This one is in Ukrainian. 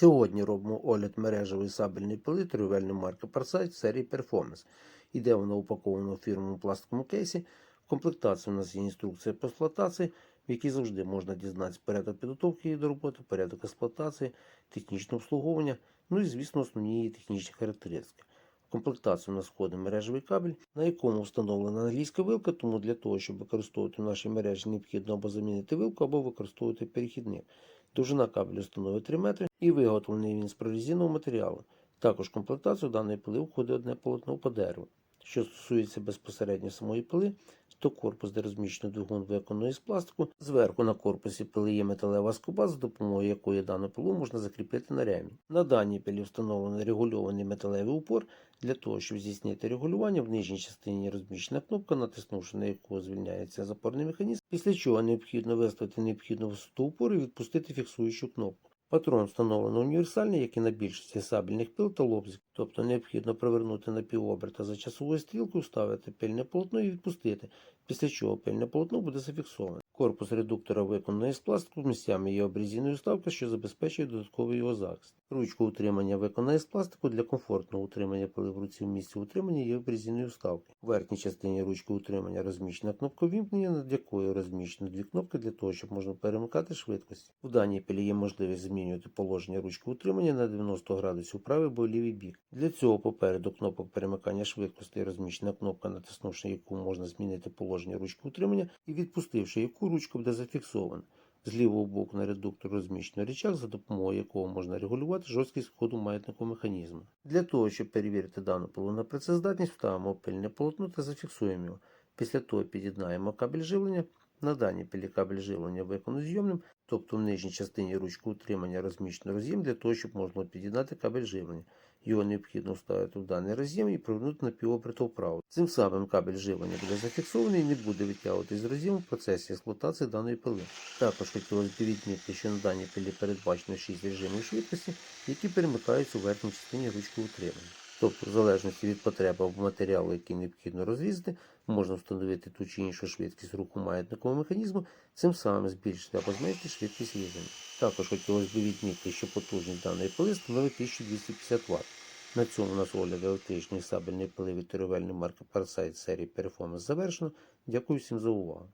Сьогодні робимо огляд мережевої сабельної пили торговельної марки Parsight серії Performance. Іде вона упакована у фірмовому пластиковому кейсі. В комплектації у нас є інструкція по експлуатації, в якій завжди можна дізнатися порядок підготовки її до роботи, порядок експлуатації, технічне обслуговування, ну і, звісно, основні її технічні характеристики. В комплектацію у нас входить мережевий кабель, на якому встановлена англійська вилка, тому для того, щоб використовувати в нашій мережі, необхідно або замінити вилку, або використовувати перехідник. Довжина кабелю становить 3 метри і виготовлений він з прорезинового матеріалу. Також комплектацію даної пили входить одне полотно по дереву. Що стосується безпосередньо самої пили, то корпус, де розміщено двигун виконаний з пластику. Зверху на корпусі пили є металева скоба, за допомогою якої дану пилу можна закріпити на ремінь. На даній пилі встановлений регульований металевий упор. Для того, щоб здійснити регулювання, в нижній частині розміщена кнопка, натиснувши на яку звільняється запорний механізм, після чого необхідно виставити необхідну висоту упору і відпустити фіксуючу кнопку. Патрон встановлено універсальний, як і на більшості сабельних пил та лобзик, тобто необхідно провернути на півоберта за часовою стрілкою, вставити пильне полотно і відпустити, після чого пильне полотно буде зафіксоване. Корпус редуктора виконаний з пластику, місцями є обрізіною вставка, що забезпечує додатковий його захист. Ручку утримання виконана з пластику для комфортного утримання пили в руці в місці утримання є обрізіною вставки. В верхній частині ручки утримання розміщена кнопка вімкнення, над якою розміщено дві кнопки для того, щоб можна перемикати швидкості. В даній пилі є можливість змінювати положення ручки утримання на 90 градусів правий або лівий бік. Для цього попереду кнопок перемикання швидкості розміщена кнопка, натиснувши яку можна змінити положення ручки утримання і відпустивши яку ручка буде зафіксована. З лівого боку на редуктор розміщено рычаг, за допомогою якого можна регулювати жорсткість ходу маятникового механізму. Для того, щоб перевірити дану полу на працездатність, вставимо пильне полотно та зафіксуємо його. Після того під'єднаємо кабель живлення. На даній пилі кабель живлення виконаний зйомним, тобто в нижній частині ручки утримання розміщено роз'єм для того, щоб можна під'єднати кабель живлення. Його необхідно вставити в даний роз'єм і провернути на півоберта вправо. Цим самим кабель живлення буде зафіксований і не буде витягуватись з роз'єму в процесі експлуатації даної пили. Також хотілося б відмітити, що на даній пилі передбачено 6 режимів швидкості, які перемикаються у верхній частині ручки утримання. Тобто, в залежності від потреби або матеріалу, який необхідно розрізати, можна встановити ту чи іншу швидкість руху маятникового механізму, цим самим збільшити або зменшити швидкість різання. Також хотілося б відмітити, що потужність даної пили становить 1250 Вт. На цьому у нас огляд електричної сабельної пили від торговельної марки Parsight серії Performance завершено. Дякую всім за увагу.